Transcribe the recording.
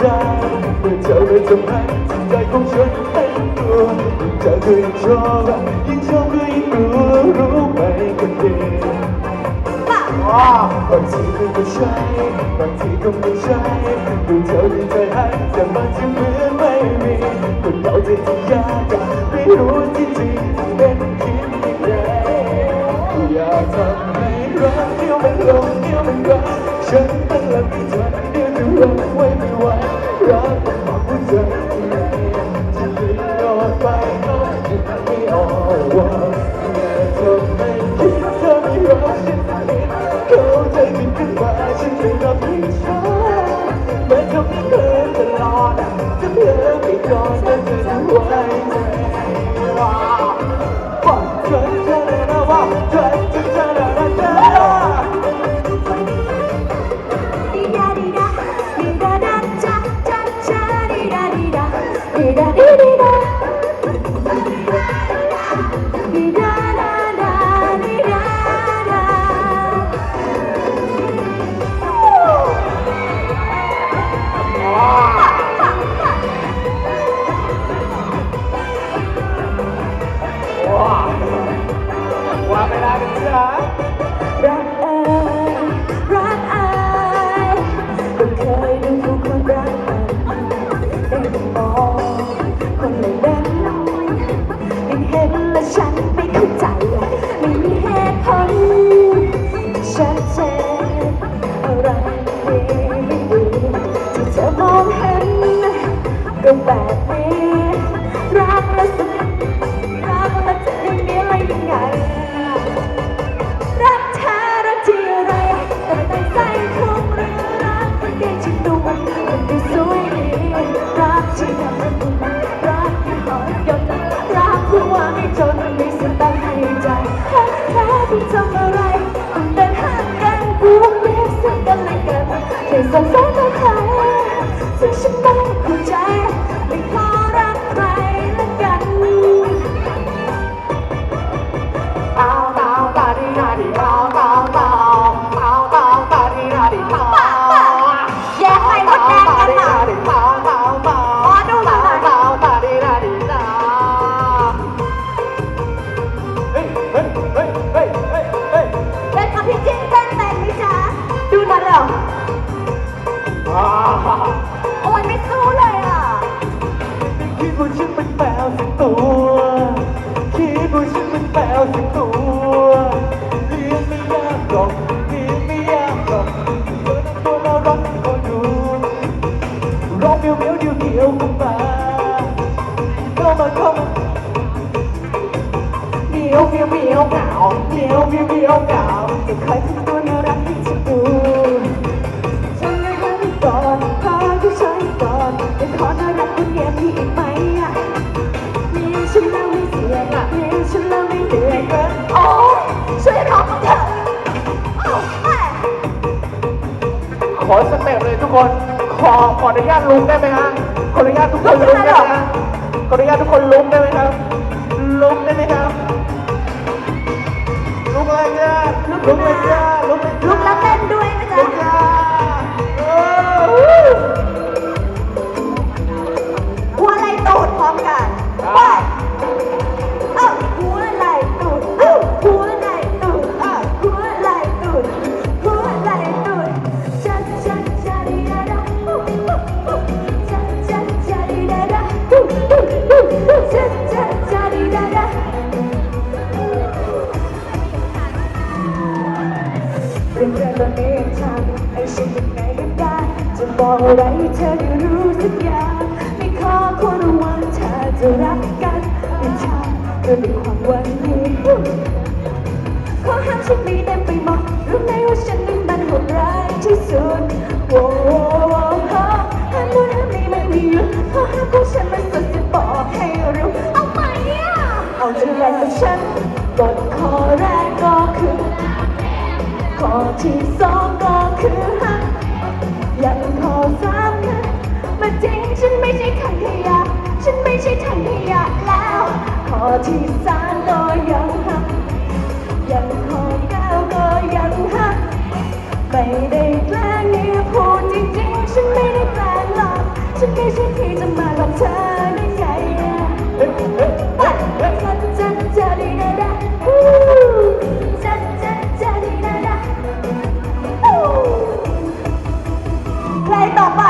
ไงเมื่อเจอเลยทำให้จิตใจของฉันเป็นตัวยิ่งเจอคือยิ่งชอบยิ่งชอบคือยิ่งรู้รู้ไหมกันดีบางทีก็ไม่ใช่บางทีก็ไม่ใช่ดูเธอดีใจให้แต่บางทีเหมือนไม่มีคนเราจะที่ยากอะไม่รู้ที่จริงเป็นคิดยังไงอยากทำให้รักเดียวมันลงเดียวมันรักฉันตั้งหลักที่เธอ เดียวจะรักไว้ไม่ไหวรักมันบอกว่าเธอที่ไหนจะเดินออกไปก็ยังไม่ออกว่าอยากทำให้คิดเธอไม่รักฉันผิดเข้าใจผิดขึ้นมาฉันไม่รับผิดชอบแม้จะไม่เคยตลอดจะเพื่อไปก่อนแต่เธอจะไว้ เเข้ามาเข้ามาเมียวเมียวเมียวเหงาเมียวเมียวเมียวเหงาจะคอยทำตัวน่ารักให้ฉันดูฉันไม่ให้ก่อนขอที่ฉันก่อนจะขอน่ารักคุณเยี่ยมพี่อีกไหมอะมีฉันแล้วไม่เสียมีฉันแล้วไม่เหนื่อยโอ้ช่วยร้องเถอะโอ้แม่ขอสเต็ปเลยทุกคน ขอขออนุญาตลุกได้ไหมฮะขออนุญาตทุกคนลุกได้ไหมฮะ ขออนุญาตทุกคนลุกได้ไหมครับ ลุกได้ไหมครับ ลุกเลยจ้าลุกเลยจ้าลุกเลยจ้าลุกแล้วเต้นด้วยนะจ๊ะกจ้า เธอได้รู้สักอย่างไม่ขอควรระวังถ้าจะรักกันเไม่ทำก็ด้วยความหวังดีขอห้ามฉันมีเต็มไปหมดรู้ไหมว่าฉันนั้นมันโหดร้ายที่สุดโอ้หข้อห้ามของฉันมันสุดจะบกให้รู้เอาไปอะเอาจนแรฉันกดคอแรกก็คือคอที่สองก็คือหักยังคอสาม มาจริงฉันไม่ใช่ถังขยะ ฉันไม่ใช่ถังขยะแล้ว ขอที่สานก็ยังหักยังขอแก้วก็ยังหักไม่ได้แกล้งนี่พูดจริงๆ ฉันไม่ได้แกล้งหรอก ฉันไม่ใช่ที่จะมาหลอกเธอได้ไงปัดปัจัดจัดดีนะดะจัดจัดจัดนะดะใครต่อไป